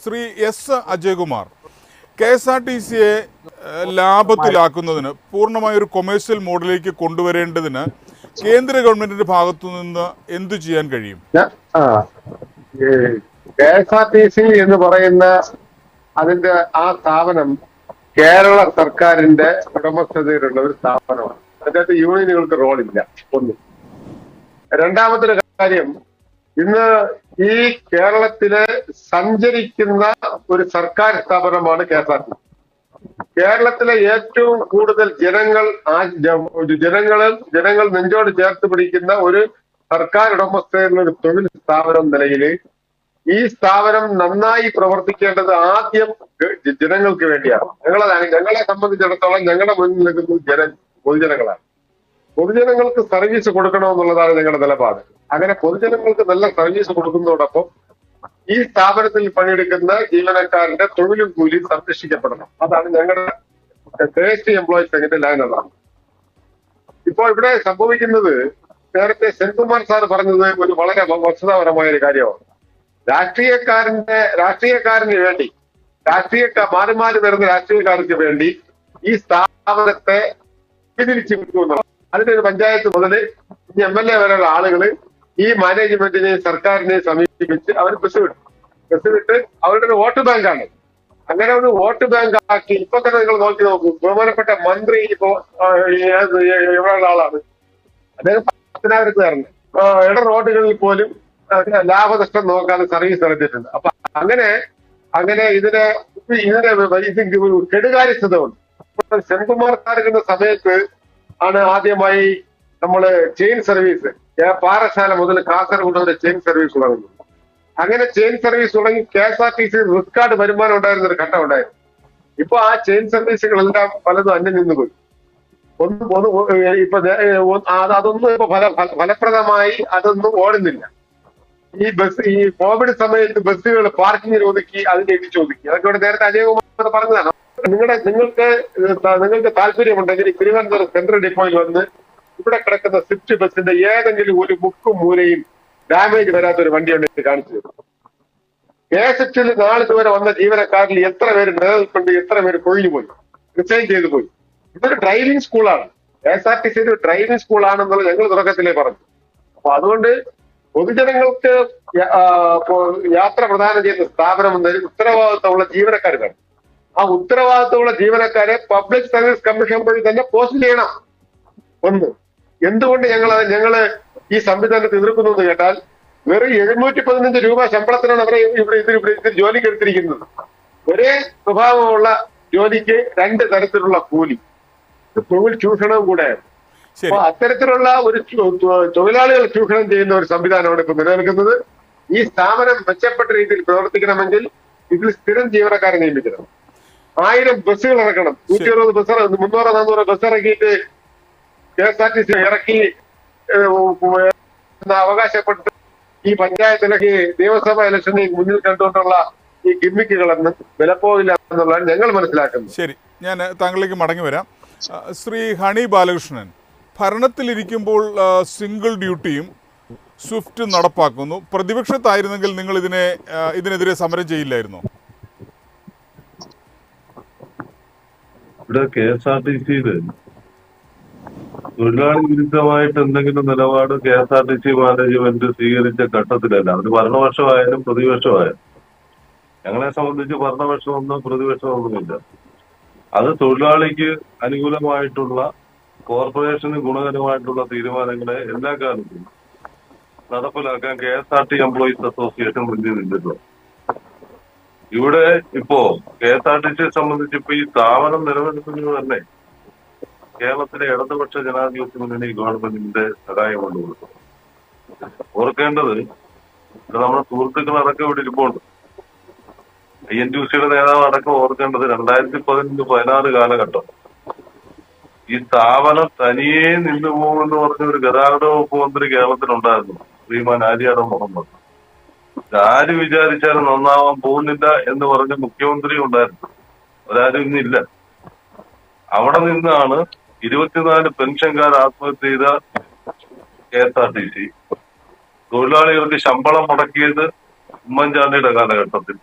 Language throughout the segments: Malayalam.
Shri S Ajayakumar K S R T സിയെ ലാഭത്തിലാക്കുന്നതിന് പൂർണമായ ഒരു കൊമേഴ്സ്യൽ മോഡലിലേക്ക് കൊണ്ടുവരേണ്ടതിന് കേന്ദ്ര ഗവൺമെന്റിന്റെ ഭാഗത്തു നിന്ന് എന്തു ചെയ്യാൻ കഴിയും? K S R T C എന്ന് പറയുന്ന അതിന്റെ ആ സ്ഥാപനം കേരള സർക്കാരിന്റെ ഉടമസ്ഥതയിലുള്ള ഒരു സ്ഥാപനമാണ്. അതിനകത്ത് യൂണിയനുകൾക്ക് റോളില്ല ഒന്ന്. രണ്ടാമത്തെ കാര്യം ഇന്ന് ഈ കേരളത്തിലെ സഞ്ചരിക്കുന്ന ഒരു സർക്കാർ സ്ഥാപനമാണ് കെ എസ് ആർ ടി കേരളത്തിലെ ഏറ്റവും കൂടുതൽ ജനങ്ങൾ ആ ജ- ജനങ്ങളെ ജനങ്ങൾ നെഞ്ചോട് ചേർത്ത് പിടിക്കുന്ന ഒരു സർക്കാർ ഉടമസ്ഥതയിലുള്ള ഒരു തൊഴിൽ സ്ഥാപനം നിലയിൽ ഈ സ്ഥാപനം നന്നായി പ്രവർത്തിക്കേണ്ടത് ആദ്യം ജനങ്ങൾക്ക് വേണ്ടിയാണ്. ഞങ്ങളതാണ് ഞങ്ങളെ സംബന്ധിച്ചിടത്തോളം ഞങ്ങളുടെ മുന്നിൽ നിൽക്കുന്നത് ജന പൊതുജനങ്ങളാണ്. പൊതുജനങ്ങൾക്ക് സർവീസ് കൊടുക്കണമെന്നുള്ളതാണ് ഞങ്ങളുടെ നിലപാട്. അങ്ങനെ പൊതുജനങ്ങൾക്ക് നല്ല സർവീസ് കൊടുക്കുന്നതോടൊപ്പം ഈ സ്ഥാപനത്തിൽ പണിയെടുക്കുന്ന ജീവനക്കാരന്റെ തൊഴിലും കൂലിയും സംരക്ഷിക്കപ്പെടണം. അതാണ് ഞങ്ങളുടെ ദേശീയ എംപ്ലോയീസ് സെക്രട്ടറി ലൈൻ അതാണ് ഇപ്പോൾ ഇവിടെ സംഭവിക്കുന്നത് നേരത്തെ സെൻകുമാർ സാർ പറഞ്ഞത് ഒരു വളരെ വസ്തുതാപരമായ ഒരു കാര്യമാണ്. രാഷ്ട്രീയക്കാരന്റെ രാഷ്ട്രീയക്കാരന് വേണ്ടി രാഷ്ട്രീയക്കാർ മാറി മാറി വരുന്ന രാഷ്ട്രീയക്കാർക്ക് വേണ്ടി ഈ സ്ഥാപനത്തെ പിരിച്ചു വിൽക്കുമെന്നുള്ളത് ഒരു പഞ്ചായത്ത് മുതൽ ഈ എം എൽ എ വരെയുള്ള ആളുകൾ ഈ മാനേജ്മെന്റിനെ സർക്കാരിനെ സമീപിച്ച് അവർ ബസ് വിട്ടു. ബസ് വിട്ട് അവരുടെ ഒരു വോട്ട് ബാങ്കാണ്. അങ്ങനെ ഒരു വോട്ട് ബാങ്ക് ആക്കി ഇപ്പൊ തന്നെ നിങ്ങൾ നോക്കി നോക്കൂ. ബഹുമാനപ്പെട്ട മന്ത്രി ഇപ്പോ ഇവിടെയുള്ള ആളാണ്. അദ്ദേഹം പത്തനാപുരത്തുകാരന് ഇട റോഡുകളിൽ പോലും ലാഭനഷ്ടം നോക്കാതെ സർവീസ് നടത്തിയിട്ടുണ്ട്. അപ്പൊ അങ്ങനെ അങ്ങനെ ഇതിനെ ഇതിന്റെ ഇത് കെടുകാര്യസ്ഥത ഉണ്ട് സെൻകുമാർ സാറിക്കുന്ന സമയത്ത് ആണ് ആദ്യമായി നമ്മൾ ചെയിൻ സർവീസ് പാറശാല മുതൽ കാസർഗോഡ് വരെ ചെയിൻ സർവീസ് തുടങ്ങുന്നു അങ്ങനെ ചെയിൻ സർവീസ് തുടങ്ങി K S R T C റിസ്കാർഡ് വരുമാനം ഉണ്ടായിരുന്ന ഒരു ഘട്ടം ഉണ്ടായിരുന്നു. ഇപ്പൊ ആ ചെയിൻ സർവീസുകളെല്ലാം പലതും അന്യം നിന്നുപോയി. ഒന്ന് ഒന്ന് ഇപ്പൊ അതൊന്നും ഇപ്പൊ ഫല ഫല- ഫലപ്രദമായി അതൊന്നും ഓടുന്നില്ല. ഈ ബസ് ഈ കോവിഡ് സമയത്ത് ബസ്സുകൾ പാർക്കിങ്ങിന് ഒതുക്കി അതിനെ ഇടിച്ചു ഒതുക്കി അതൊക്കെ ഇവിടെ നേരത്തെ അജയകുമാർ പറഞ്ഞതാണ്. നിങ്ങളുടെ നിങ്ങൾക്ക് നിങ്ങൾക്ക് താല്പര്യമുണ്ടെങ്കിൽ തിരുവനന്തപുരം സെൻട്രൽ ഡിപ്പോയിൽ വന്ന് ഇവിടെ കിടക്കുന്ന സ്വിഫ്റ്റ് ബസ്സിന്റെ ഏതെങ്കിലും ഒരു മുക്കും മൂലയും ഡാമേജ് വരാത്ത ഒരു വണ്ടി ഉണ്ടെങ്കിൽ കാണിച്ചു തരും കെ എസ് ദൂരെ വന്ന ജീവനക്കാരിൽ എത്ര പേര് നിലനിൽപ്പുണ്ട് എത്ര പേര് കൊഴിഞ്ഞു പോയി റിസൈൻ ചെയ്തു പോയി. ഇതൊരു ഡ്രൈവിംഗ് സ്കൂളാണ് K S R T C ഒരു ഡ്രൈവിംഗ് സ്കൂളാണെന്നുള്ളത് ഞങ്ങൾ തുടക്കത്തിലേ പറഞ്ഞു. അപ്പൊ അതുകൊണ്ട് പൊതുജനങ്ങൾക്ക് യാത്ര പ്രദാനം ചെയ്യുന്ന സ്ഥാപനം എന്നതിൽ ഉത്തരവാദിത്തമുള്ള ജീവനക്കാർ വേണം. ആ ഉത്തരവാദിത്തമുള്ള ജീവനക്കാരെ പബ്ലിക് സർവീസ് കമ്മീഷൻ വഴി തന്നെ പോസ്റ്റ് ചെയ്യണം. ഒന്ന്. എന്തുകൊണ്ട് ഞങ്ങൾ ഞങ്ങൾ ഈ സംവിധാനത്തെ എതിർക്കുന്നു എന്ന് കേട്ടാൽ വെറും എഴുന്നൂറ്റി പതിനഞ്ച് രൂപ ശമ്പളത്തിനാണ് അവരെ ഇവിടെ ഇവിടെ ഇതിൽ ജോലിക്ക് എടുത്തിരിക്കുന്നത്. ഒരേ സ്വഭാവമുള്ള ജോലിക്ക് രണ്ട് തരത്തിലുള്ള കൂലി. തൊഴിൽ ചൂഷണവും കൂടെയാണ് അപ്പൊ അത്തരത്തിലുള്ള ഒരു തൊഴിലാളികൾ ചൂഷണം ചെയ്യുന്ന ഒരു സംവിധാനമാണ് ഇപ്പൊ നിലനിൽക്കുന്നത്. ഈ സ്ഥാപനം മെച്ചപ്പെട്ട രീതിയിൽ പ്രവർത്തിക്കണമെങ്കിൽ ഇതിൽ സ്ഥിരം ജീവനക്കാരെ നിയമിക്കണം. ആയിരം ബസ്സുകൾ ഇറക്കണം. നൂറ്റി അറുപത് ബസ് മുന്നൂറ് നാന്നൂറ് ബസ് ഇറക്കിയിട്ട് K S R T C ഇറക്കി അവകാശപ്പെട്ട് ഈ പഞ്ചായത്ത് പഞ്ചായത്തിലേക്ക് നിയമസഭാ ഇലക്ഷനെ മുന്നിൽ കണ്ടുകൊണ്ടുള്ള ഈ കിമ്മിക്കുകളെന്നും വിലപ്പോവില്ല എന്നുള്ളതാണ് ഞങ്ങൾ മനസ്സിലാക്കുന്നത്. ശരി. ഞാൻ താങ്കളിലേക്ക് മടങ്ങി വരാം. ശ്രീ ഹണി ബാലകൃഷ്ണൻ ഭരണത്തിലിരിക്കുമ്പോൾ സിംഗിൾ ഡ്യൂട്ടിയും സ്വിഫ്റ്റ് നടപ്പാക്കുന്നു. പ്രതിപക്ഷത്തായിരുന്നെങ്കിൽ നിങ്ങൾ ഇതിനെ ഇതിനെതിരെ സമരം ചെയ്യില്ലായിരുന്നോ? ഇവിടെ കെ എസ് ആർ ടി സിയിൽ തൊഴിലാളി വിരുദ്ധമായിട്ട് എന്തെങ്കിലും നിലപാട് K S R T C management സ്വീകരിച്ച ഘട്ടത്തിലല്ല. അത് ഭരണപക്ഷമായാലും പ്രതിപക്ഷമായാലും. ഞങ്ങളെ സംബന്ധിച്ച് ഭരണപക്ഷമൊന്നും പ്രതിപക്ഷമൊന്നുമില്ല. അത് തൊഴിലാളിക്ക് അനുകൂലമായിട്ടുള്ള കോർപ്പറേഷന് ഗുണകരമായിട്ടുള്ള തീരുമാനങ്ങളെ എല്ലാ കാലത്തും നടപ്പിലാക്കാൻ K S R T employees association മുന്നിൽ നിന്നിട്ടുണ്ട് ഇവിടെ ഇപ്പോ കെ എസ് ആർ ടി സിയെ സംബന്ധിച്ച് ഇപ്പൊ ഈ സ്ഥാപനം നിലനിൽക്കുന്നത് തന്നെ കേരളത്തിലെ ഇടതുപക്ഷ ജനാധിപത്യ മുന്നണി ഗവൺമെന്റിന്റെ സഹായം കൊണ്ട് കൊടുക്കും ഓർക്കേണ്ടത് നമ്മുടെ സുഹൃത്തുക്കൾ അടക്കം ഇവിടെ ഇരിപ്പുണ്ട്. ഐ എൻ ടി സിയുടെ നേതാവ് അടക്കം ഓർക്കേണ്ടത് രണ്ടായിരത്തി പതിനഞ്ച് പതിനാറ് കാലഘട്ടം. ഈ സ്ഥാപനം തനിയേ നിന്നു പോകുമെന്ന് പറഞ്ഞ ഒരു ഗതാഗത വകുപ്പ് മന്ത്രി കേരളത്തിലുണ്ടായിരുന്നു. ശ്രീമാൻ ആര്യാടം മുഹമ്മദ്. ആര് വിചാരിച്ചാലും നന്നാവാൻ പോകുന്നില്ല എന്ന് പറഞ്ഞ മുഖ്യമന്ത്രി ഉണ്ടായിരുന്നു. ഒരാരും ഇന്നില്ല. അവിടെ നിന്നാണ് ഇരുപത്തിനാല് പെൻഷൻകാർ ആത്മഹത്യ ചെയ്ത K S R T C. തൊഴിലാളികൾക്ക് ശമ്പളം മുടക്കിയത് ഉമ്മൻചാണ്ടിയുടെ കാലഘട്ടത്തിൽ.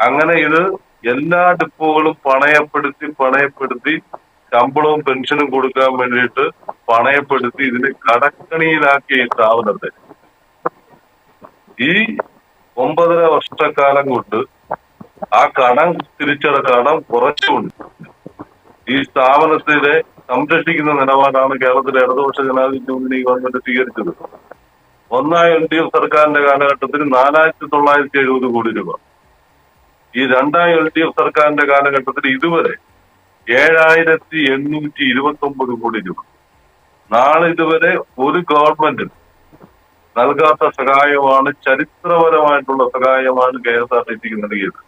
അങ്ങനെ ഇത് എല്ലാ ഡിപ്പോകളും പണയപ്പെടുത്തി പണയപ്പെടുത്തി ശമ്പളവും പെൻഷനും കൊടുക്കാൻ വേണ്ടിയിട്ട് പണയപ്പെടുത്തി ഇതിന് കടക്കണിയിലാക്കിയ സ്ഥാപനത്തെ ഈ ഒമ്പതര വർഷക്കാലം കൊണ്ട് ആ കടം തിരിച്ചട കടം കുറച്ചുകൊണ്ട് ഈ സ്ഥാപനത്തിനെ സംരക്ഷിക്കുന്ന നിലപാടാണ് കേരളത്തിലെ ഇടതുപക്ഷ ജനാധിപത്യ മുന്നണി ഗവൺമെന്റ് സ്വീകരിച്ചത്. ഒന്നാം എൻ ഡി എഫ് സർക്കാരിന്റെ കാലഘട്ടത്തിൽ നാലായിരത്തി തൊള്ളായിരത്തി എഴുപത് കോടി രൂപ. ഈ രണ്ടാം എൽ ഡി എഫ് സർക്കാരിന്റെ കാലഘട്ടത്തിൽ ഇതുവരെ ഏഴായിരത്തി എണ്ണൂറ്റി ഇരുപത്തി ഒമ്പത് കോടി രൂപ. നാളെ ഇതുവരെ ഒരു ഗവൺമെന്റും നൽകാത്ത സഹായമാണ് ചരിത്രപരമായിട്ടുള്ള സഹായമാണ് കെ എസ് ആർ ടി സിക്ക് നൽകിയത്.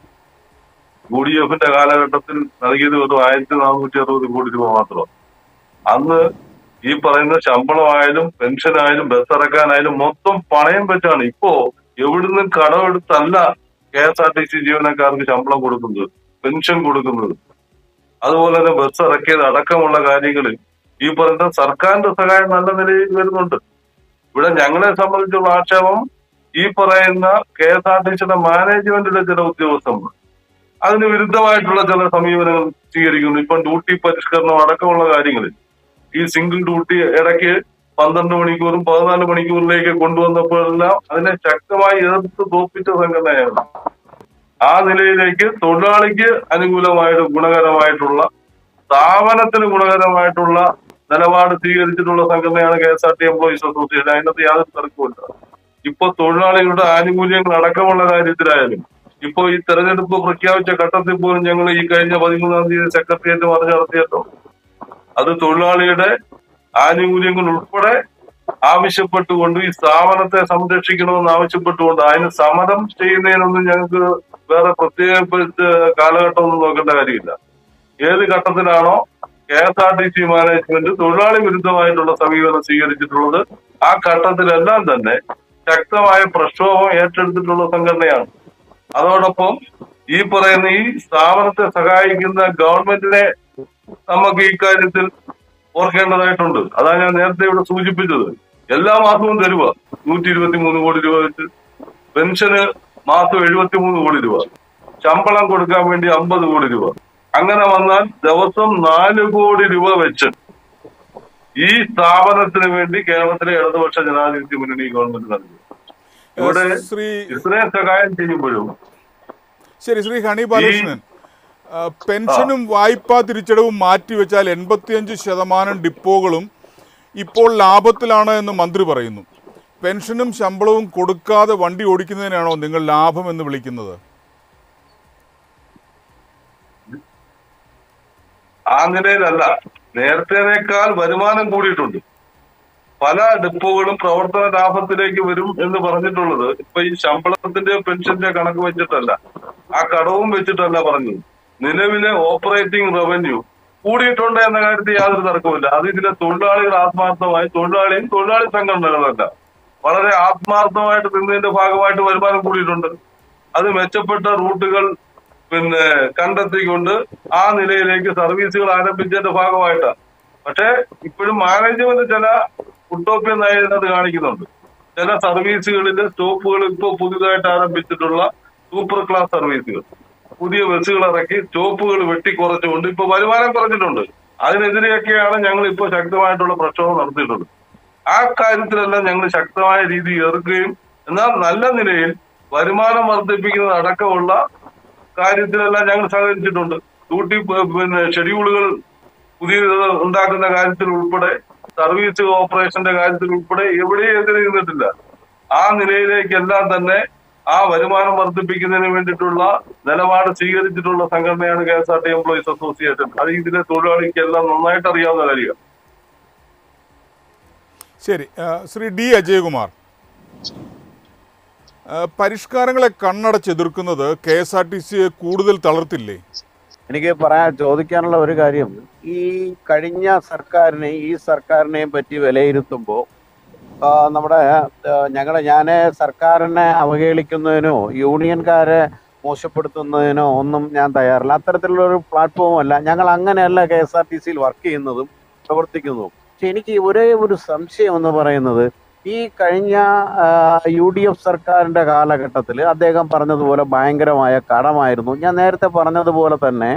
യു ഡി എഫിന്റെ കാലഘട്ടത്തിൽ നൽകിയത് വെറും ആയിരത്തി നാനൂറ്റി അറുപത് കോടി രൂപ മാത്രം അന്ന് ഈ പറയുന്ന ശമ്പളമായാലും പെൻഷനായാലും ബസ് ഇറക്കാനായാലും മൊത്തം പണയം വെച്ചാണ് ഇപ്പോ എവിടുന്നും കടമെടുത്തല്ല K S R T C ജീവനക്കാർക്ക് ശമ്പളം കൊടുക്കുന്നത് പെൻഷൻ കൊടുക്കുന്നത്. അതുപോലെ തന്നെ ബസ് ഇറക്കിയത് അടക്കമുള്ള കാര്യങ്ങളിൽ ഈ പറയുന്ന സർക്കാരിന്റെ സഹായം നല്ല നിലയിൽ വരുന്നുണ്ട്. ഇവിടെ ഞങ്ങളെ സംബന്ധിച്ചുള്ള ആക്ഷേപം ഈ പറയുന്ന കെ എസ് ആർ ടി സിയുടെ ചില ഉദ്യോഗസ്ഥന്മാർ. അതിന് വിരുദ്ധമായിട്ടുള്ള ചില സമീപനങ്ങൾ സ്വീകരിക്കുന്നു. ഇപ്പം ഡ്യൂട്ടി പരിഷ്കരണം അടക്കമുള്ള കാര്യങ്ങൾ ഈ സിംഗിൾ ഡ്യൂട്ടി ഇടയ്ക്ക് പന്ത്രണ്ട് മണിക്കൂറും പതിനാല് മണിക്കൂറിലേക്ക് കൊണ്ടുവന്നപ്പോഴെല്ലാം അതിനെ ശക്തമായി എതിർത്ത് തോപ്പിച്ച സംഘടനയാണ്. ആ നിലയിലേക്ക് തൊഴിലാളിക്ക് അനുകൂലമായിട്ട് ഗുണകരമായിട്ടുള്ള സ്ഥാപനത്തിന് ഗുണകരമായിട്ടുള്ള നിലപാട് സ്വീകരിച്ചിട്ടുള്ള സംഘടനയാണ് K S R T employees association അതിനകത്ത് യാതൊരു തർക്കമില്ല ഇപ്പൊ തൊഴിലാളികളുടെ ആനുകൂല്യങ്ങൾ അടക്കമുള്ള കാര്യത്തിലായാലും ഇപ്പൊ ഈ തെരഞ്ഞെടുപ്പ് പ്രഖ്യാപിച്ച ഘട്ടത്തിൽ പോലും ഞങ്ങൾ ഈ കഴിഞ്ഞ പതിമൂന്നാം തീയതി സെക്രട്ടേറിയറ്റ് മറിഞ്ഞ് നടത്തിയല്ലോ. അത് തൊഴിലാളിയുടെ ആനുകൂല്യങ്ങൾ ഉൾപ്പെടെ ആവശ്യപ്പെട്ടുകൊണ്ട് ഈ സ്ഥാപനത്തെ സംരക്ഷിക്കണമെന്ന് ആവശ്യപ്പെട്ടുകൊണ്ട് അതിന് സമരം ചെയ്യുന്നതിനൊന്നും ഞങ്ങൾക്ക് വേറെ പ്രത്യേക കാലഘട്ടമൊന്നും നോക്കേണ്ട കാര്യമില്ല. ഏത് ഘട്ടത്തിലാണോ K S R T C management തൊഴിലാളി വിരുദ്ധമായിട്ടുള്ള സമീപനം സ്വീകരിച്ചിട്ടുള്ളത് ആ ഘട്ടത്തിലെല്ലാം തന്നെ ശക്തമായ പ്രക്ഷോഭം ഏറ്റെടുത്തിട്ടുള്ള സംഘടനയാണ്. അതോടൊപ്പം ഈ പറയുന്ന ഈ സ്ഥാപനത്തെ സഹായിക്കുന്ന ഗവൺമെന്റിനെ നമുക്ക് ഈ കാര്യത്തിൽ ഓർക്കേണ്ടതായിട്ടുണ്ട്. അതാണ് ഞാൻ നേരത്തെ ഇവിടെ സൂചിപ്പിച്ചത്. എല്ലാ മാസവും തരുക നൂറ്റി ഇരുപത്തി മൂന്ന് കോടി രൂപ വെച്ച്. പെൻഷന് മാസം എഴുപത്തി മൂന്ന് കോടി രൂപ. ശമ്പളം കൊടുക്കാൻ വേണ്ടി അമ്പത് കോടി രൂപ. അങ്ങനെ വന്നാൽ ദിവസം നാല് കോടി രൂപ വെച്ച് ഈ സ്ഥാപനത്തിന് വേണ്ടി കേരളത്തിലെ ഇടതുപക്ഷ ജനാധിപത്യ മുന്നണി ഗവൺമെന്റ് നൽകി. ഇവിടെ ശ്രീ ഇത്രയും സഹായം ചെയ്യുമ്പോഴും ശരി ശ്രീ ഹണി ബാലകൃഷ്ണൻ. പെൻഷനും വായ്പാ തിരിച്ചടവും മാറ്റിവെച്ചാൽ എൺപത്തിയഞ്ച് ശതമാനം ഡിപ്പോകളും ഇപ്പോൾ ലാഭത്തിലാണ് എന്ന് മന്ത്രി പറയുന്നു. പെൻഷനും ശമ്പളവും കൊടുക്കാതെ വണ്ടി ഓടിക്കുന്നതിനാണോ നിങ്ങൾ ലാഭം എന്ന് വിളിക്കുന്നത്? ആ നിലയിലല്ല നേരത്തേനേക്കാൾ വരുമാനം കൂടിയിട്ടുണ്ട്. പല ഡിപ്പോകളും പ്രവർത്തന ലാഭത്തിലേക്ക് വരും എന്ന് പറഞ്ഞിട്ടുള്ളത് ഇപ്പൊ ഈ ശമ്പളത്തിന്റെ പെൻഷന്റെ കണക്ക് വെച്ചിട്ടല്ല. ആ കടവും വെച്ചിട്ടല്ല പറഞ്ഞു നിലവിലെ ഓപ്പറേറ്റിംഗ് റവന്യൂ കൂടിയിട്ടുണ്ട് എന്ന കാര്യത്തിൽ യാതൊരു തർക്കവുമില്ല. അത് ഇതിലെ തൊഴിലാളികൾ ആത്മാർത്ഥമായി തൊഴിലാളിയും തൊഴിലാളി സംഘടനകളല്ല വളരെ ആത്മാർത്ഥമായിട്ട് നിന്നതിന്റെ ഭാഗമായിട്ട് വരുമാനം കൂടിയിട്ടുണ്ട്. അത് മെച്ചപ്പെട്ട റൂട്ടുകൾ പിന്നെ കണ്ടെത്തിക്കൊണ്ട് ആ നിലയിലേക്ക് സർവീസുകൾ ആരംഭിച്ചതിന്റെ ഭാഗമായിട്ടാണ് പക്ഷേ ഇപ്പോഴും മാനേജ്മെന്റ് ചില ഉട്ടോപ്യ നയതിനകത്ത് കാണിക്കുന്നുണ്ട്. ചില സർവീസുകളിലെ സ്റ്റോപ്പുകൾ ഇപ്പോൾ പുതുതായിട്ട് ആരംഭിച്ചിട്ടുള്ള സൂപ്പർ ക്ലാസ് സർവീസുകൾ. പുതിയ ബസ്സുകൾ ഇറക്കി സ്റ്റോപ്പുകൾ വെട്ടി കുറച്ചുകൊണ്ട് ഇപ്പൊ വരുമാനം കുറഞ്ഞിട്ടുണ്ട്. അതിനെതിരെയൊക്കെയാണ് ഞങ്ങൾ ഇപ്പോൾ ശക്തമായിട്ടുള്ള പ്രക്ഷോഭം നടത്തിയിട്ടുള്ളത്. ആ കാര്യത്തിലെല്ലാം ഞങ്ങൾ ശക്തമായ രീതിയിൽ എതിർക്കുകയും എന്നാൽ നല്ല നിലയിൽ വരുമാനം വർദ്ധിപ്പിക്കുന്നത് അടക്കമുള്ള കാര്യത്തിലെല്ലാം ഞങ്ങൾ സഹകരിച്ചിട്ടുണ്ട്. ഡ്യൂട്ടി പിന്നെ ഷെഡ്യൂളുകൾ പുതിയ ഉണ്ടാക്കുന്ന കാര്യത്തിൽ ഉൾപ്പെടെ സർവീസ് ഓപ്പറേഷന്റെ കാര്യത്തിൽ ഉൾപ്പെടെ എവിടെയും എതിരെ നിന്നിട്ടില്ല ആ നിലയിലേക്കെല്ലാം തന്നെ ആ വരുമാനം വർദ്ധിപ്പിക്കുന്നതിന് വേണ്ടിയിട്ടുള്ള നിലപാട് സ്വീകരിച്ചിട്ടുള്ള സംഘടനയാണ് K S R T employees association അത് ഇതിലെ തൊഴിലാളിക്ക് എല്ലാം നന്നായിട്ട് അറിയാവുന്ന കാര്യമാണ്. ശരി. ശ്രീ ഡി അജയകുമാർ. പരിഷ്കാരങ്ങളെ കണ്ണടച്ചെതിർക്കുന്നത് കെ എസ് ആർ ടി സിയെ കൂടുതൽ തളർത്തില്ലേ? എനിക്ക് പറയാൻ ചോദിക്കാനുള്ള ഒരു കാര്യം ഈ കഴിഞ്ഞ സർക്കാരിനെ ഈ സർക്കാരിനെയും പറ്റി വിലയിരുത്തുമ്പോൾ നമ്മുടെ ഞങ്ങൾ ഞാൻ സർക്കാരിനെ അവഹേളിക്കുന്നതിനോ യൂണിയൻകാരെ മോശപ്പെടുത്തുന്നതിനോ ഒന്നും ഞാൻ തയ്യാറില്ല. അത്തരത്തിലുള്ള ഒരു പ്ലാറ്റ്ഫോം അല്ല. ഞങ്ങൾ അങ്ങനെയല്ല കെ എസ് ആർ ടി സിയിൽ വർക്ക് ചെയ്യുന്നതും പ്രവർത്തിക്കുന്നതും. പക്ഷെ എനിക്ക് ഒരേ ഒരു സംശയം എന്ന് പറയുന്നത് ഈ കഴിഞ്ഞ യു ഡി എഫ് സർക്കാരിന്റെ കാലഘട്ടത്തിൽ അദ്ദേഹം പറഞ്ഞതുപോലെ ഭയങ്കരമായ കടമായിരുന്നു. ഞാൻ നേരത്തെ പറഞ്ഞതുപോലെ തന്നെ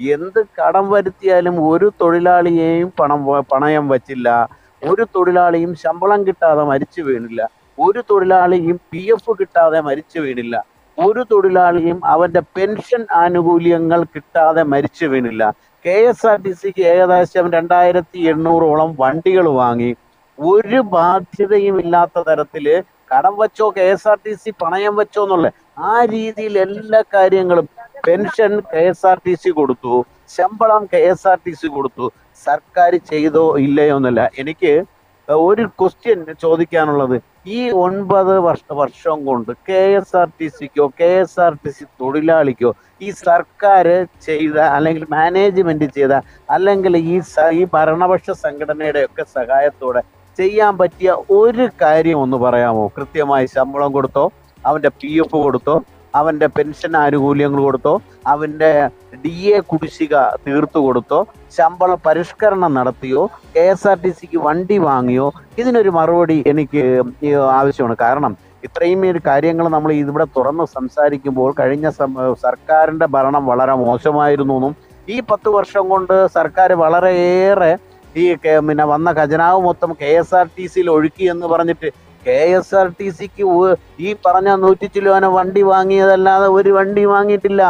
എന്ത് കടം വരുത്തിയാലും ഒരു തൊഴിലാളിയെയും പണം പണയം വച്ചില്ല. ഒരു തൊഴിലാളിയും ശമ്പളം കിട്ടാതെ മരിച്ചു വീണില്ല. ഒരു തൊഴിലാളിയും പി എഫ് കിട്ടാതെ മരിച്ചു വീണില്ല. ഒരു തൊഴിലാളിയും അവന്റെ പെൻഷൻ ആനുകൂല്യങ്ങൾ കിട്ടാതെ മരിച്ചു വീണില്ല. കെ എസ് ആർ ടി സിക്ക് ഏകദേശം രണ്ടായിരത്തി എണ്ണൂറോളം വണ്ടികൾ വാങ്ങി. ഒരു ബാധ്യതയും ഇല്ലാത്ത തരത്തിൽ കടം വെച്ചോ K S R T C പണയം വെച്ചോ എന്നുള്ള ആ രീതിയിൽ എല്ലാ കാര്യങ്ങളും pension K S R T C കൊടുത്തു ശമ്പളം K S R T C കൊടുത്തു സർക്കാർ ചെയ്തോ ഇല്ലയോ എന്നല്ല. എനിക്ക് ഒരു ക്വസ്റ്റ്യൻ ചോദിക്കാനുള്ളത് ഈ ഒൻപത് വർഷ വർഷം കൊണ്ട് K S R T സിക്കോ K S R T C തൊഴിലാളിക്കോ ഈ സർക്കാർ ചെയ്ത അല്ലെങ്കിൽ മാനേജ്മെന്റ് ചെയ്ത അല്ലെങ്കിൽ ഈ ഈ ഭരണപക്ഷ സംഘടനയുടെ ഒക്കെ സഹായത്തോടെ ചെയ്യാൻ പറ്റിയ ഒരു കാര്യം ഒന്ന് പറയാമോ? കൃത്യമായി ശമ്പളം കൊടുത്തോ? അവന്റെ പി എഫ് കൊടുത്തോ? അവന്റെ പെൻഷൻ ആനുകൂല്യങ്ങൾ കൊടുത്തോ? അവന്റെ ഡി എ കുടിശ്ശിക തീർത്തു കൊടുത്തോ? ശമ്പള പരിഷ്കരണം നടത്തിയോ? കെ എസ് ആർ ടി സിക്ക് വണ്ടി വാങ്ങിയോ? ഇതിനൊരു മറുപടി എനിക്ക് ആവശ്യമാണ്. കാരണം ഇത്രയും ഈ കാര്യങ്ങൾ നമ്മൾ ഇവിടെ തുറന്ന് സംസാരിക്കുമ്പോൾ കഴിഞ്ഞ സർക്കാരിന്റെ ഭരണം വളരെ മോശമായിരുന്നു എന്നും ഈ പത്ത് വർഷം കൊണ്ട് സർക്കാർ വളരെയേറെ ഈ പിന്നെ വന്ന ഖജനാവ് മൊത്തം കെ എസ് ആർ ടി സിയിൽ ഒഴുക്കി എന്ന് പറഞ്ഞിട്ട് കെ എസ് ആർ ടി സിക്ക് ഈ പറഞ്ഞ നൂറ്റി ചില്ലുവാന വണ്ടി വാങ്ങിയതല്ലാതെ ഒരു വണ്ടി വാങ്ങിയിട്ടില്ല.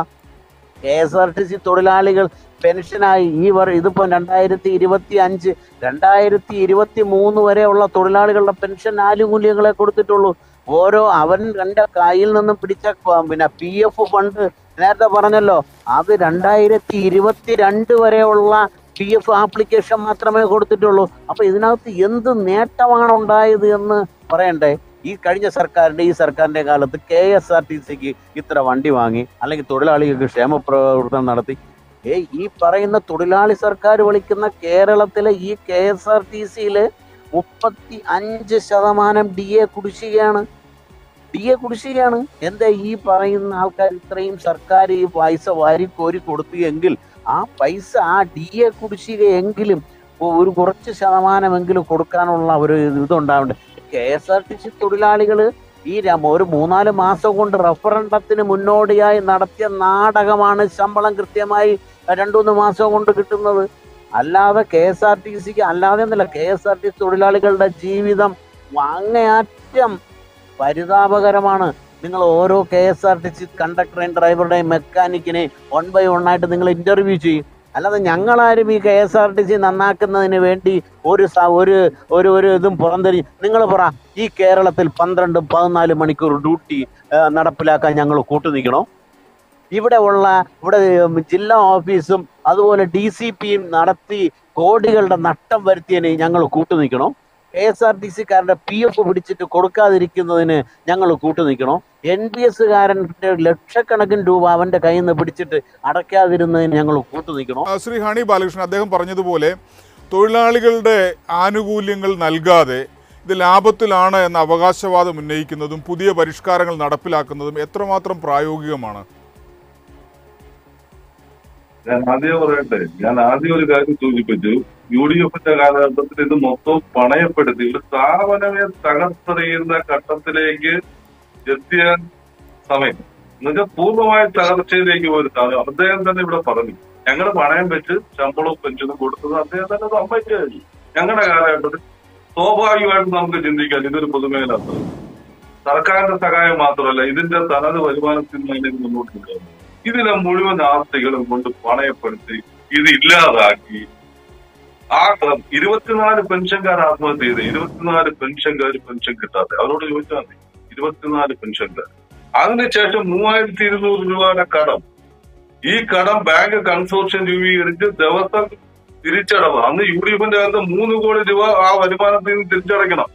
K S R T C തൊഴിലാളികൾ പെൻഷനായി. ഈ വർ ഇതിപ്പോ രണ്ടായിരത്തി ഇരുപത്തി അഞ്ച് രണ്ടായിരത്തി ഇരുപത്തി മൂന്ന് വരെയുള്ള തൊഴിലാളികളുടെ പെൻഷൻ ആനുകൂല്യങ്ങളെ കൊടുത്തിട്ടുള്ളൂ. ഓരോ അവൻ രണ്ട കയ്യിൽ നിന്നും പിടിച്ച പിന്നെ പി എഫ് ഫണ്ട് നേരത്തെ പറഞ്ഞല്ലോ. അത് രണ്ടായിരത്തി ഇരുപത്തി രണ്ട് വരെയുള്ള പി എഫ് ആപ്ലിക്കേഷൻ മാത്രമേ കൊടുത്തിട്ടുള്ളൂ. അപ്പൊ ഇതിനകത്ത് എന്ത് നേട്ടമാണ് ഉണ്ടായത് എന്ന് പറയണ്ടേ? ഈ കഴിഞ്ഞ സർക്കാരിന്റെ ഈ സർക്കാരിന്റെ കാലത്ത് കെ എസ് ആർ ടി സിക്ക് ഇത്ര വണ്ടി വാങ്ങി അല്ലെങ്കിൽ തൊഴിലാളികൾക്ക് ക്ഷേമ പ്രവർത്തനം നടത്തി. ഏ ഈ പറയുന്ന തൊഴിലാളി സർക്കാർ വിളിക്കുന്ന കേരളത്തിലെ ഈ കെ എസ് ആർ ടി സിയിൽ മുപ്പത്തി അഞ്ച് ശതമാനം ഡി എ കുടിശ്ശികയാണ്. ഡി എ കുടിശ്ശികയാണ്. എന്താ ഈ പറയുന്ന ആൾക്കാർ ഇത്രയും സർക്കാർ ഈ പൈസ വാരി കോരി കൊടുത്തു എങ്കിൽ ആ പൈസ ആ ഡി എ കുടിശ്ശികയെങ്കിലും ഒരു കുറച്ച് ശതമാനമെങ്കിലും കൊടുക്കാനുള്ള ഒരു ഇതുണ്ടാവുന്നുണ്ട് K S R T C തൊഴിലാളികൾ ഈ ഒരു മൂന്നാൽ മാസം കൊണ്ട് റഫറണ്ടത്തിന് മുന്നോടിയായി നടത്തിയ നാടകമാണ് ശമ്പളം കൃത്യമായി രണ്ടുമൂന്ന് മാസം കൊണ്ട് കിട്ടുന്നത്. അല്ലാതെ കെ എസ് ആർ ടി സിക്ക് അല്ലാതെ എന്നല്ല K S R T C തൊഴിലാളികളുടെ ജീവിതം അങ്ങേയറ്റം പരിതാപകരമാണ്. നിങ്ങൾ ഓരോ K S R T C കണ്ടക്ടറേയും ഡ്രൈവറുടെയും മെക്കാനിക്കിനെ വൺ ബൈ വൺ ആയിട്ട് നിങ്ങൾ ഇന്റർവ്യൂ ചെയ്യും. അല്ലാതെ ഞങ്ങളാരും ഈ K S R T C നന്നാക്കുന്നതിന് വേണ്ടി ഒരു ഒരു ഒരു ഒരു ഇതും പുറന്തരി നിങ്ങൾ പറ ഈ കേരളത്തിൽ പന്ത്രണ്ടും പതിനാല് മണിക്കൂർ ഡ്യൂട്ടി നടപ്പിലാക്കാൻ ഞങ്ങൾ കൂട്ടുനിൽക്കണോ ഇവിടെ ഉള്ള ഇവിടെ ജില്ലാ ഓഫീസും അതുപോലെ ഡി സി പിയും നടത്തി കോടികളുടെ നട്ടം വരുത്തിയതിന് ഞങ്ങൾ കൂട്ടുനിൽക്കണോ കെ എസ് ആർ ടി സിക്കാരുടെ പി എഫ് പിടിച്ചിട്ട് കൊടുക്കാതിരിക്കുന്നതിന് ഞങ്ങൾ കൂട്ടുനിൽക്കണോ എൻ പി എസ്സുകാരന്റെ ലക്ഷക്കണക്കിന് രൂപ അവന്റെ കയ്യിൽ നിന്ന് പിടിച്ചിട്ട് അടയ്ക്കാതിരുന്നതിന് ഞങ്ങൾ കൂട്ടുനിൽക്കണോ നിൽക്കണോ? ശ്രീ ഹണി ബാലകൃഷ്ണൻ അദ്ദേഹം പറഞ്ഞതുപോലെ തൊഴിലാളികളുടെ ആനുകൂല്യങ്ങൾ നൽകാതെ ഇത് ലാഭത്തിലാണ് എന്ന അവകാശവാദം ഉന്നയിക്കുന്നതും പുതിയ പരിഷ്കാരങ്ങൾ നടപ്പിലാക്കുന്നതും എത്രമാത്രം പ്രായോഗികമാണ്? ഞാൻ ആദ്യം പറയട്ടെ ഞാൻ ആദ്യം ഒരു കാര്യം സൂചിപ്പിച്ചു. യു ഡി എഫിന്റെ കാലഘട്ടത്തിൽ ഇത് മൊത്തം പണയപ്പെടുത്തി ഒരു സ്ഥാപനമേ തകർത്തെറിയുന്ന ഘട്ടത്തിലേക്ക് എത്തിയ സമയം. എന്നുവെച്ചാൽ പൂർണമായ തകർച്ചയിലേക്ക് പോയ സാധനം അദ്ദേഹം തന്നെ ഇവിടെ പറഞ്ഞു. ഞങ്ങൾ പണയം വെച്ച് ശമ്പളവും പെൻഷനും കൊടുത്തത് അദ്ദേഹം തന്നെ സമ്മതിച്ചു ഞങ്ങളുടെ കാലഘട്ടത്തിൽ സ്വാഭാവികമായിട്ടും നമുക്ക് ചിന്തിക്കാം ഇതൊരു പൊതുമേഖല സർക്കാരിന്റെ സഹായം മാത്രമല്ല ഇതിന്റെ തനത് വരുമാനത്തിൽ മുന്നോട്ട് കൊണ്ടുവന്നു ഇതിനെ മുഴുവൻ ആസ്തികളും കൊണ്ട് പണയപ്പെടുത്തി ഇത് ഇല്ലാതാക്കി. ആ ഇരുപത്തിനാല് പെൻഷൻകാർ ആത്മഹത്യ ചെയ്ത് ഇരുപത്തിനാല് പെൻഷൻകാർ പെൻഷൻ കിട്ടാതെ. അവരോട് ചോദിച്ചാൽ മതി. ഇരുപത്തിനാല് പെൻഷൻകാർ. അതിനുശേഷം മൂവായിരത്തി ഇരുന്നൂറ് രൂപയുടെ കടം. ഈ കടം ബാങ്ക് കൺസോർഷ്യം രൂപീകരിച്ച് ദിവസം തിരിച്ചടവ്. അന്ന് യു ഡി എഫിന്റെ കാലത്ത് മൂന്ന് കോടി രൂപ ആ വരുമാനത്തിൽ നിന്ന് തിരിച്ചടയ്ക്കണം.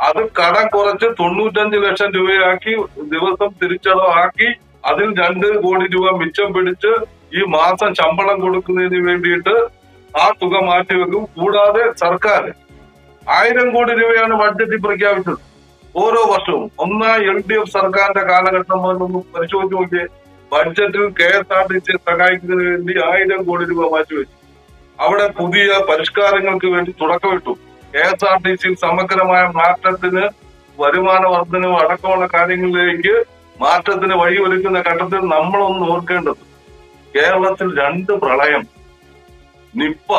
അത് കടം കുറച്ച് തൊണ്ണൂറ്റഞ്ച് ലക്ഷം രൂപയാക്കി ദിവസം തിരിച്ചടവാക്കി അതിൽ രണ്ട് കോടി രൂപ മിച്ചം പിടിച്ച് ഈ മാസം ശമ്പളം കൊടുക്കുന്നതിന് വേണ്ടിയിട്ട് ആ തുക മാറ്റിവെക്കും കൂടാതെ സർക്കാർ ആയിരം കോടി രൂപയാണ് ബഡ്ജറ്റിൽ പ്രഖ്യാപിച്ചത് ഓരോ വർഷവും. ഒന്നാം എൽ ഡി എഫ് സർക്കാരിന്റെ കാലഘട്ടം മുതലൊന്ന് പരിശോധിച്ച് നോക്കിയേ. ബഡ്ജറ്റിൽ കെ എസ് ആർ ടി സിയെ സഹായിക്കുന്നതിന് വേണ്ടി ആയിരം കോടി രൂപ മാറ്റിവെച്ചു അവിടെ പുതിയ പരിഷ്കാരങ്ങൾക്ക് വേണ്ടി തുടക്കമിട്ടു. K S R T C സമഗ്രമായ മാറ്റത്തിന് വരുമാന വർധനവും അടക്കമുള്ള കാര്യങ്ങളിലേക്ക് മാറ്റത്തിന് വഴിയൊരുക്കുന്ന ഘട്ടത്തിൽ നമ്മളൊന്ന് ഓർക്കേണ്ടത് കേരളത്തിൽ രണ്ട് പ്രളയം നിപ്പ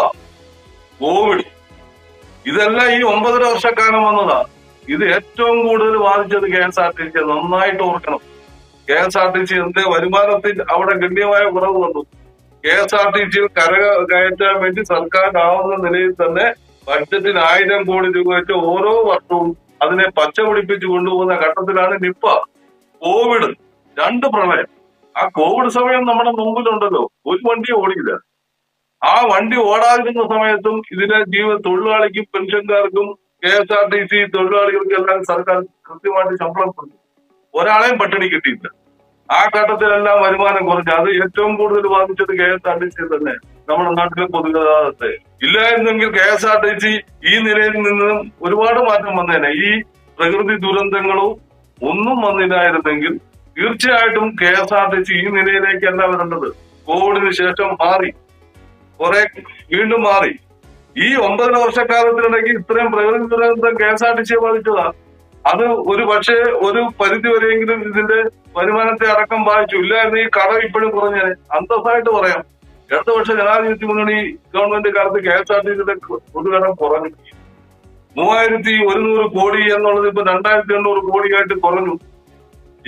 കോവിഡ്. ഇതെല്ലാം ഈ ഒമ്പതര വർഷക്കാലം വന്നതാ. ഇത് ഏറ്റവും കൂടുതൽ ബാധിച്ചത് K S R T C നന്നായിട്ട് ഓർക്കണം. K S R T C എന്റെ വരുമാനത്തിൽ അവിടെ ഗണ്യമായ കുറവ് വന്നു. കെ എസ് ആർ ടി സിയിൽ കര കയറ്റാൻ വേണ്ടി സർക്കാരിനാവുന്ന നിലയിൽ തന്നെ ബഡ്ജറ്റിന് ആയിരം കോടി രൂപ വെച്ച് ഓരോ വർഷവും അതിനെ പച്ച പിടിപ്പിച്ച് കൊണ്ടുപോകുന്ന ഘട്ടത്തിലാണ് നിപ്പ. കോവിഡ് രണ്ട് പ്രളയം. ആ കോവിഡ് സമയം നമ്മുടെ മുമ്പിലുണ്ടല്ലോ. ഒരു വണ്ടി ഓടിയില്ല. ആ വണ്ടി ഓടാതിരുന്ന സമയത്തും ഇതിനെ ജീവ തൊഴിലാളിക്കും പെൻഷൻകാർക്കും K S R T C തൊഴിലാളികൾക്കും എല്ലാം സർക്കാർ കൃത്യമായിട്ട് ശമ്പളം കൊടുത്തു. ഒരാളെയും പട്ടിണി കിട്ടിയില്ല. ആ ഘട്ടത്തിലെല്ലാം വരുമാനം കുറഞ്ഞു. അത് ഏറ്റവും കൂടുതൽ ബാധിച്ചത് K S R T C തന്നെ. നമ്മുടെ നാട്ടിലെ പൊതുഗതാഗതത്തെ. ഇല്ലായിരുന്നെങ്കിൽ K S R T C ഈ നിലയിൽ നിന്നും ഒരുപാട് മാറ്റം വന്നേനെ. ഈ പ്രകൃതി ദുരന്തങ്ങളും ഒന്നും വന്നില്ലായിരുന്നെങ്കിൽ തീർച്ചയായിട്ടും K S R T C ഈ നിലയിലേക്കല്ല വരേണ്ടത്. കോവിഡിന് ശേഷം മാറി. കുറെ വീണ്ടും മാറി. ഈ ഒമ്പതര വർഷക്കാലത്തിനിടയ്ക്ക് ഇത്രയും പ്രകൃതി ദുരന്തം കെ എസ് ആർ ടി സിയെ ബാധിച്ചതാ. അത് ഒരു പക്ഷേ ഒരു പരിധി വരെയെങ്കിലും ഇതിന്റെ വരുമാനത്തെ അടക്കം ബാധിച്ചു. ഇല്ലായിരുന്നു ഈ കടം ഇപ്പോഴും കുറഞ്ഞേ. അന്തസ്സായിട്ട് പറയാം. ഇടതുപക്ഷ ജനാധിപത്യ മുന്നണി ഗവൺമെന്റ് കാലത്ത് കെ എസ് ആർ ടി സിയുടെ പൊതുകടം കുറഞ്ഞു. മൂവായിരത്തി ഒരുന്നൂറ് കോടി എന്നുള്ളത് ഇപ്പൊ രണ്ടായിരത്തി എണ്ണൂറ് കോടിയായിട്ട് കുറഞ്ഞു.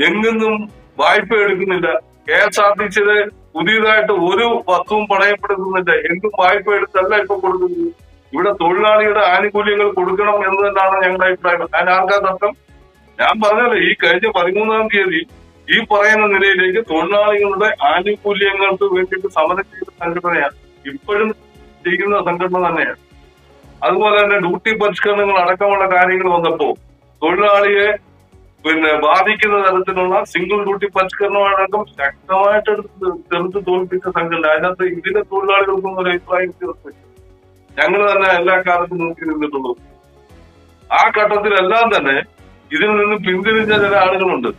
എങ്ങും വായ്പ എടുക്കുന്നില്ല. കെ എസ് ആർ ടി സിയുടെ പുതിയതായിട്ട് ഒരു വസ്തുവും പണയപ്പെടുത്തുന്നില്ല. എങ്കും വായ്പ എടുത്തല്ല ഇപ്പൊ കൊടുക്കുന്നത്. ഇവിടെ തൊഴിലാളിയുടെ ആനുകൂല്യങ്ങൾ കൊടുക്കണം എന്ന് തന്നെയാണ് ഞങ്ങളുടെ അഭിപ്രായം. അതിന് ആർക്കാ തർക്കം? ഞാൻ പറഞ്ഞല്ലോ ഈ കഴിഞ്ഞ പതിമൂന്നാം തീയതി ഈ പറയുന്ന നിലയിലേക്ക് തൊഴിലാളികളുടെ ആനുകൂല്യങ്ങൾക്ക് വേണ്ടിയിട്ട് സമരം ചെയ്ത സംഘടനയാണ് ഇപ്പോഴും ചെയ്യുന്ന സംഘടന തന്നെയാണ്. അതുപോലെ തന്നെ ഡ്യൂട്ടി പരിഷ്കരണങ്ങൾ അടക്കമുള്ള കാര്യങ്ങൾ വന്നപ്പോ തൊഴിലാളിയെ പിന്നെ ബാധിക്കുന്ന തരത്തിലുള്ള സിംഗിൾ ഡ്യൂട്ടി പരിഷ്കരണമടക്കം ശക്തമായിട്ട് എടുത്ത് ചെറുത്ത് തോൽപ്പിച്ച സംഘടന. അതിനകത്ത് ഇതിലെ തൊഴിലാളികൾക്കും ഒരു അഭിപ്രായം വ്യത്യാസമില്ല ഞങ്ങൾ തന്നെ എല്ലാ കാലത്തും നോക്കി നിന്നിട്ടുള്ളൂ. ആ ഘട്ടത്തിലെല്ലാം തന്നെ ഇതിൽ നിന്ന് പിന്തിരിഞ്ഞ ചില ആളുകളുണ്ട്.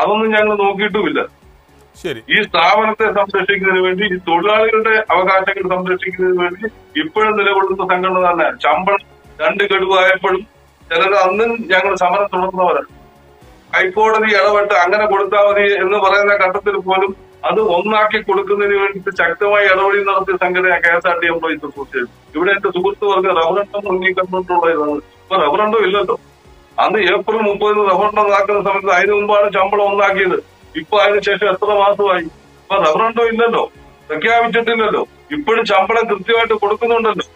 അതൊന്നും ഞങ്ങൾ നോക്കിയിട്ടുമില്ല. ശരി. ഈ സ്ഥാപനത്തെ സംരക്ഷിക്കുന്നതിന് വേണ്ടി ഈ തൊഴിലാളികളുടെ അവകാശങ്ങൾ സംരക്ഷിക്കുന്നതിന് വേണ്ടി ഇപ്പോഴും നിലകൊള്ളുന്ന സംഘടന തന്നെ. ശമ്പളം രണ്ട് ഗഡുവായപ്പോഴും ചിലർ അന്നും ഞങ്ങൾ സമരം തുടർന്നവരാണ്. ഹൈക്കോടതി ഇടപെട്ട് അങ്ങനെ കൊടുത്താൽ മതി എന്ന് പറയുന്ന ഘട്ടത്തിൽ പോലും അത് ഒന്നാക്കി കൊടുക്കുന്നതിന് വേണ്ടിയിട്ട് ശക്തമായി ഇടപെടി നടത്തിയ സംഘടന K S R T employees association. ഇവിടെ എന്റെ സുഹൃത്ത് പറഞ്ഞ ഉന്നയിക്കപ്പെട്ടുള്ള ഇതാണ്. ഇപ്പൊ റവറണ്ടോ ഇല്ലല്ലോ. അന്ന് ഏപ്രിൽ മുപ്പതിന് റവറണ്ടം നടക്കുന്ന സമയത്ത് അതിന് മുമ്പാണ് ശമ്പളം ഒന്നാക്കിയത്. ഇപ്പൊ അതിനുശേഷം എത്ര മാസമായി? ഇപ്പൊ റവറണ്ടോ ഇല്ലല്ലോ. പ്രഖ്യാപിച്ചിട്ടില്ലല്ലോ. ഇപ്പോഴും ശമ്പളം കൃത്യമായിട്ട് കൊടുക്കുന്നുണ്ടല്ലോ.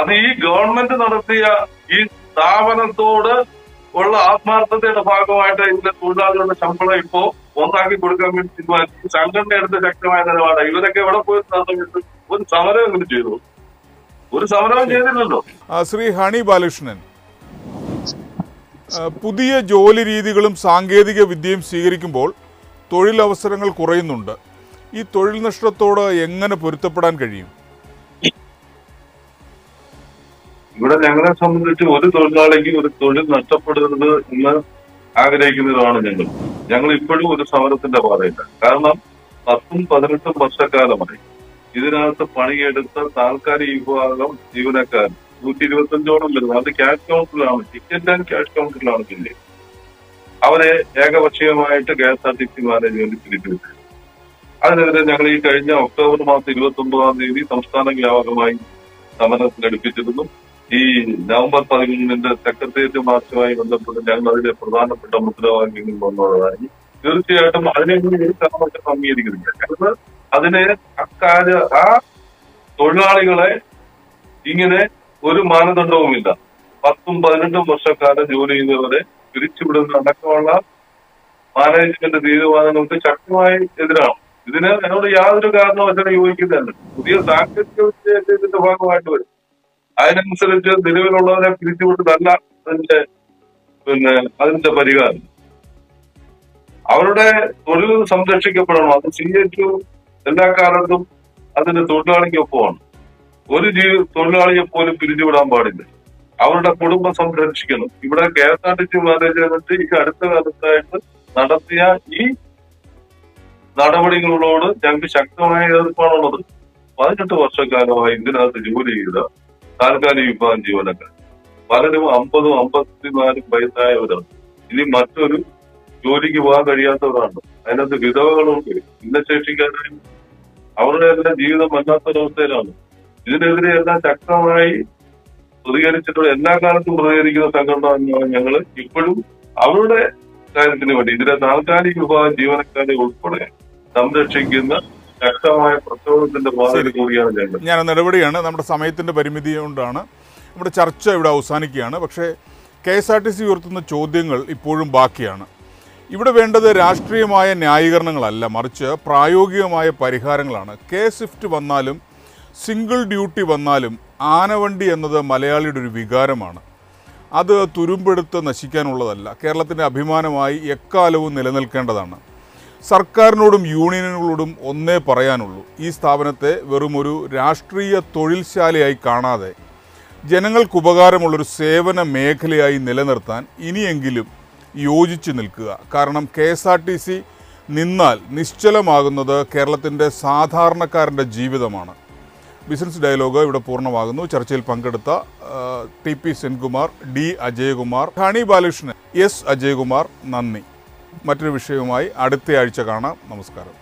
അത് ഈ ഗവൺമെന്റ് നടത്തിയ ഈ സ്ഥാപനത്തോട് ഉള്ള ആത്മാർത്ഥതയുടെ ഭാഗമായിട്ട് ഇതിന്റെ തൊഴിലാളികളുടെ ശമ്പളം ഇപ്പോ ഒന്നാക്കി കൊടുക്കാൻ വേണ്ടി തീരുമാനിച്ചു. സംഘടന എടുത്ത ശക്തമായ നിലപാടാണ്. ഇവരൊക്കെ എവിടെ പോയി സമയത്ത് ഒരു സമരം എങ്ങനെ ചെയ്തു. ഒരു സമരവും ചെയ്തില്ലല്ലോ. ശ്രീ ഹണി ബാലകൃഷ്ണൻ പുതിയ ജോലി രീതികളും സാങ്കേതിക വിദ്യയും സ്വീകരിക്കുമ്പോൾ തൊഴിലവസരങ്ങൾ കുറയുന്നുണ്ട്. ഈ തൊഴിൽ നഷ്ടത്തോട് എങ്ങനെ പൊരുത്തപ്പെടാൻ കഴിയും? ഇവിടെ ഞങ്ങളെ സംബന്ധിച്ച് ഒരു തൊഴിലാളിക്ക് ഒരു തൊഴിൽ നഷ്ടപ്പെടരുത് എന്ന് ആഗ്രഹിക്കുന്നതാണ് ഞങ്ങൾ. ഞങ്ങൾ ഇപ്പോഴും ഒരു സമരത്തിന്റെ പാതയില്ല. കാരണം പത്തും പതിനെട്ടും വർഷക്കാലമായി ഇതിനകത്ത് പണിയെടുത്ത താൽക്കാലിക വിഭാഗം ജീവനക്കാർ. നൂറ്റി ഇരുപത്തഞ്ചോളം വരുന്നു. അത് ക്യാഷ് കൗണ്ടറിലാണ് ടിക്കറ്റ് ആൻഡ് ക്യാഷ് കൗണ്ടറിലാണ് ജില്ലയിൽ അവരെ ഏകപക്ഷീയമായിട്ട് K S R T C management പിരിച്ചുവിട്ടു അതിനെതിരെ ഞങ്ങൾ ഈ കഴിഞ്ഞ ഒക്ടോബർ മാസം ഇരുപത്തി ഒമ്പതാം തീയതി സംസ്ഥാന വ്യാപകമായി സമരം സംഘടിപ്പിച്ചിരുന്നു ഈ നവംബർ പതിമൂന്നിന്റെ സെക്രട്ടേറിയറ്റ് മാർച്ചുമായി ബന്ധപ്പെട്ട് ഞങ്ങൾ അതിന്റെ പ്രധാനപ്പെട്ട മുദ്രാവാക്യങ്ങൾ വന്നുള്ളതായി തീർച്ചയായിട്ടും അതിനെ കൂടി അംഗീകരിക്കുന്നില്ല. കാരണം അതിനെ അക്കാര്യ ആ തൊഴിലാളികളെ ഇങ്ങനെ ഒരു മാനദണ്ഡവുമില്ല. പത്തും പതിനെട്ടും വർഷക്കാലം ജോലി ചെയ്തവരെ പിരിച്ചുവിടുന്ന അടക്കമുള്ള മാനേജ്മെന്റ് തീരുമാനങ്ങൾക്ക് ശക്തമായി എതിരാണ്. ഇതിന് എന്നോട് യാതൊരു കാരണവശാലും യോജിക്കുന്നില്ല. പുതിയ സാങ്കേതിക വിദ്യയൊക്കെ ഭാഗമായിട്ട് വരും. അതിനനുസരിച്ച് നിലവിലുള്ളവരെ പിരിച്ചുവിട്ടതല്ല അതിന്റെ പിന്നെ അതിന്റെ പരിഹാരം. അവരുടെ തൊഴിൽ സംരക്ഷിക്കപ്പെടണം. അത് സി എച്ച് എല്ലാ കാലത്തും അതിന്റെ തൊഴിലാളിക്കൊപ്പമാണ്. ഒരു ജീവി തൊഴിലാളിയെ പോലും പിരിച്ചുവിടാൻ പാടില്ല. അവരുടെ കുടുംബം സംരക്ഷിക്കണം ഇവിടെ K S R T C management ഈ അടുത്ത കാലത്തായിട്ട് നടത്തിയ ഈ നടപടികളോട് ഞങ്ങൾക്ക് ശക്തമായ എതിർപ്പാണുള്ളത്. പതിനെട്ട് വർഷക്കാലമായി ഇതിനകത്ത് ജോലി ചെയ്ത താൽക്കാലിക വിഭാഗം ജീവനക്കാർ. പലരും അമ്പതും അമ്പത്തിനാലും വയസ്സായവരാണ്. ഇനി മറ്റൊരു ജോലിക്ക് പോകാൻ കഴിയാത്തവരാണ്. അതിനകത്ത് വിധവകളുണ്ട്. ഭിന്നശേഷിക്കാരും അവരുടെ എല്ലാം ജീവിതം വല്ലാത്തൊരവസ്ഥയിലാണ് ഇതിനെതിരെ എല്ലാം ശക്തമായി പ്രതികരിച്ചിട്ടുള്ള എല്ലാ കാലത്തും പ്രതികരിക്കുന്ന സംഘടന ഞങ്ങൾ ഇപ്പോഴും അവരുടെ കാര്യത്തിന് വേണ്ടി ഇതിലെ താൽക്കാലിക വിഭാഗം ജീവനക്കാരെ ഉൾപ്പെടെ സംരക്ഷിക്കുന്ന ശക്തമായ പ്രക്ഷോഭത്തിന്റെ പാതയിൽ. കൂടിയാണ് ഞങ്ങൾ. ഞാൻ നടപടിയാണ്. നമ്മുടെ സമയത്തിന്റെ പരിമിതി കൊണ്ടാണ് നമ്മുടെ ചർച്ച ഇവിടെ അവസാനിക്കുകയാണ്. പക്ഷേ K S R T C ഉയർത്തുന്ന ചോദ്യങ്ങൾ ഇപ്പോഴും ബാക്കിയാണ്. ഇവിടെ വേണ്ടത് രാഷ്ട്രീയമായ ന്യായീകരണങ്ങളല്ല മറിച്ച് പ്രായോഗികമായ പരിഹാരങ്ങളാണ്. കെ സ്വിഫ്റ്റ് വന്നാലും സിംഗിൾ ഡ്യൂട്ടി വന്നാലും ആനവണ്ടി എന്നത് മലയാളിയുടെ ഒരു വികാരമാണ്. അത് തുരുമ്പെടുത്ത് നശിക്കാനുള്ളതല്ല. കേരളത്തിന്റെ അഭിമാനമായി എക്കാലവും നിലനിൽക്കേണ്ടതാണ്. സർക്കാരിനോടും യൂണിയനുകളോടും ഒന്നേ പറയാനുള്ളൂ. ഈ സ്ഥാപനത്തെ വെറും ഒരു രാഷ്ട്രീയ തൊഴിൽശാലയായി കാണാതെ ജനങ്ങൾക്ക് ഉപകാരമുള്ളൊരു സേവന മേഖലയായി നിലനിർത്താൻ ഇനിയെങ്കിലും യോജിച്ച് നിൽക്കുക. കാരണം K S R T C നിന്നാൽ നിശ്ചലമാകുന്നത് കേരളത്തിന്റെ സാധാരണക്കാരന്റെ ജീവിതമാണ്. ബിസിനസ് ഡയലോഗ് ഇവിടെ പൂർണമാകുന്നു. ചർച്ചയിൽ പങ്കെടുത്ത T P Senkumar D Ajayakumar Honey Balakrishnan S Ajayakumar നന്ദി. മറ്റൊരു വിഷയവുമായി അടുത്തയാഴ്ച കാണാം. നമസ്കാരം.